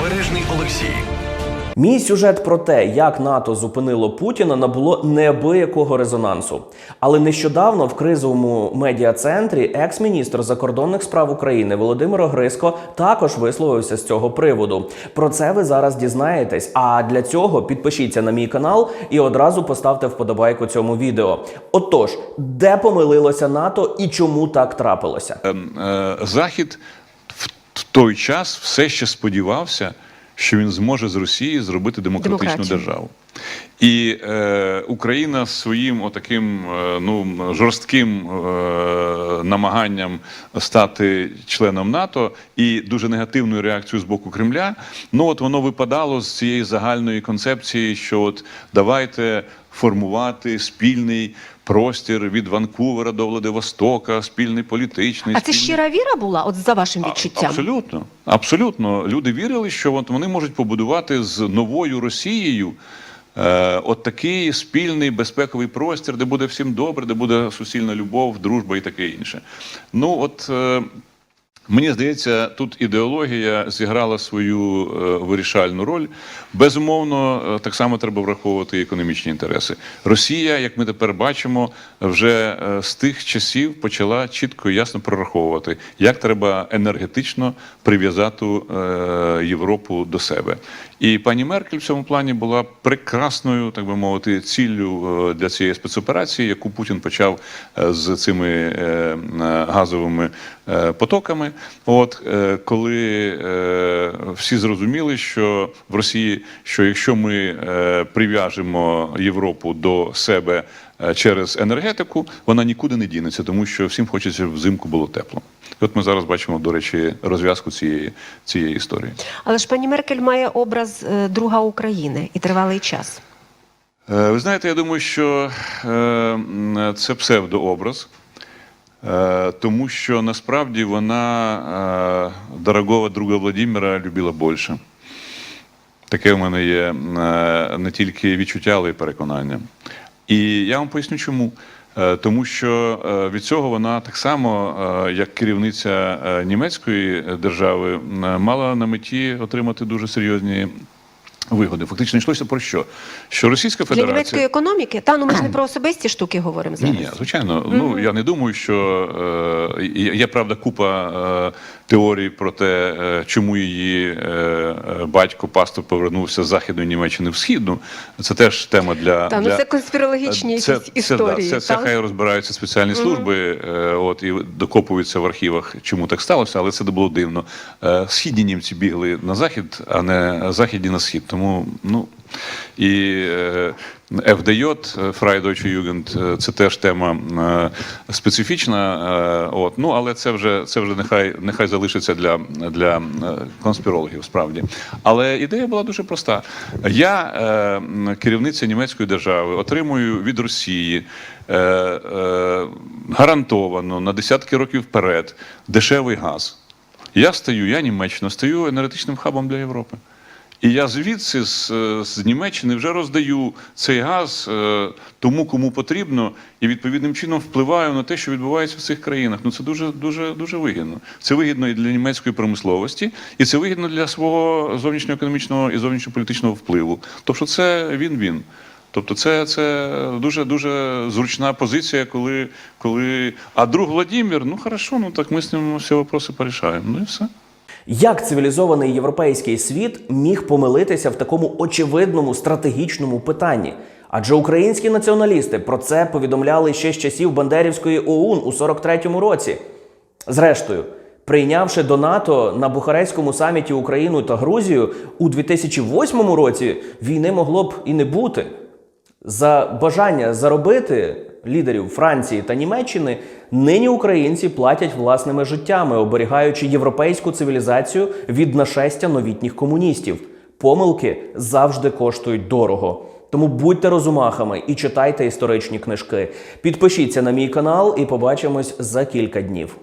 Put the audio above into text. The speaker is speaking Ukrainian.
Обережний Олексій. Мій сюжет про те, як НАТО зупинило Путіна, набуло неабиякого резонансу. Але нещодавно в кризовому медіа-центрі екс-міністр закордонних справ України Володимир Огриско також висловився з цього приводу. Про це ви зараз дізнаєтесь. А для цього підпишіться на мій канал і одразу поставте вподобайку цьому відео. Отож, де помилилося НАТО і чому так трапилося? Е, Захід той час все ще сподівався, що він зможе з Росії зробити демократичну Демократію. державу. І е, Україна своїм отаким е, ну, жорстким е, намаганням стати членом НАТО і дуже негативною реакцією з боку Кремля, ну от воно випадало з цієї загальної концепції, що от давайте формувати спільний простір від Ванкувера до Владивостока, спільний політичний. А це спільний- щира віра була, от за вашим а- відчуттям? Абсолютно. Абсолютно. Люди вірили, що от вони можуть побудувати з новою Росією от такий спільний безпековий простір, де буде всім добре, де буде суцільна любов, дружба і таке інше. Ну, от. Мені здається, тут ідеологія зіграла свою е, вирішальну роль. Безумовно, е, так само треба враховувати економічні інтереси. Росія, як ми тепер бачимо, вже е, з тих часів почала чітко і ясно прораховувати, як треба енергетично прив'язати Європу до себе. І пані Меркель в цьому плані була прекрасною, так би мовити, ціллю для цієї спецоперації, яку Путін почав з цими газовими потоками. От е, коли е, всі зрозуміли, що в Росії, що якщо ми е, прив'яжемо Європу до себе через енергетику, вона нікуди не дінеться, тому що всім хочеться щоб взимку було тепло. І от ми зараз бачимо, до речі, розв'язку цієї, цієї історії. Але ж пані Меркель має образ друга України і тривалий час. Ви знаєте, я думаю, що це псевдообраз, тому що насправді вона е, дорогого друга Владимира любила більше. Таке в мене є е, не тільки відчуття, але й переконання. І я вам поясню чому. Е, Тому що е, від цього вона так само, е, як керівниця е, німецької держави, е, мала на меті отримати дуже серйозні вигоди. Фактично йшлося про що? Що Російська Для Федерація німецької економіки, та ну ми ж не про особисті штуки говоримо зараз. ні, звичайно. Ну я не думаю, що е, є, правда купа е, теорій про те, е, чому її е, е, батько пастор повернувся з західної Німеччини в східну. Це теж тема для Та ну це конспірологічні Це, якісь це, історії. да, це, це хай розбираються спеціальні служби, е, от і докопуються в архівах, чому так сталося, але це було дивно. Е, східні німці бігли на захід, а не західні на схід. Тому ну і е, ФДЙ, е, Freie Deutsche Jugend, е, це теж тема е, специфічна. е, От ну але це вже це вже нехай нехай залишиться для, для е, конспірологів, справді. Але ідея була дуже проста. Я, е, керівниця німецької держави, отримую від Росії е, е, гарантовано на десятки років вперед дешевий газ. Я стаю, я Німеччина, стаю енергетичним хабом для Європи. І я звідси з, е, з Німеччини вже роздаю цей газ е, тому, кому потрібно, і відповідним чином впливаю на те, що відбувається в цих країнах. Ну це дуже дуже дуже вигідно. Це вигідно і для німецької промисловості, і це вигідно для свого зовнішньоекономічного і зовнішньополітичного впливу. Тобто, це він-він. Тобто, це, це дуже дуже зручна позиція, коли, коли. А друг Владимир, ну хорошо, ну так ми з ним всі вопроси порішаємо. Ну і все. Як цивілізований європейський світ міг помилитися в такому очевидному стратегічному питанні? Адже українські націоналісти про це повідомляли ще з часів Бандерівської ОУН у 43-му році. Зрештою, прийнявши до НАТО на Бухарестському саміті Україну та Грузію у 2008 році, війни могло б і не бути. За бажання заробити лідерів Франції та Німеччини нині українці платять власними життями, оберігаючи європейську цивілізацію від нашестя новітніх комуністів. Помилки завжди коштують дорого. Тому будьте розумахами і читайте історичні книжки. Підпишіться на мій канал і побачимось за кілька днів.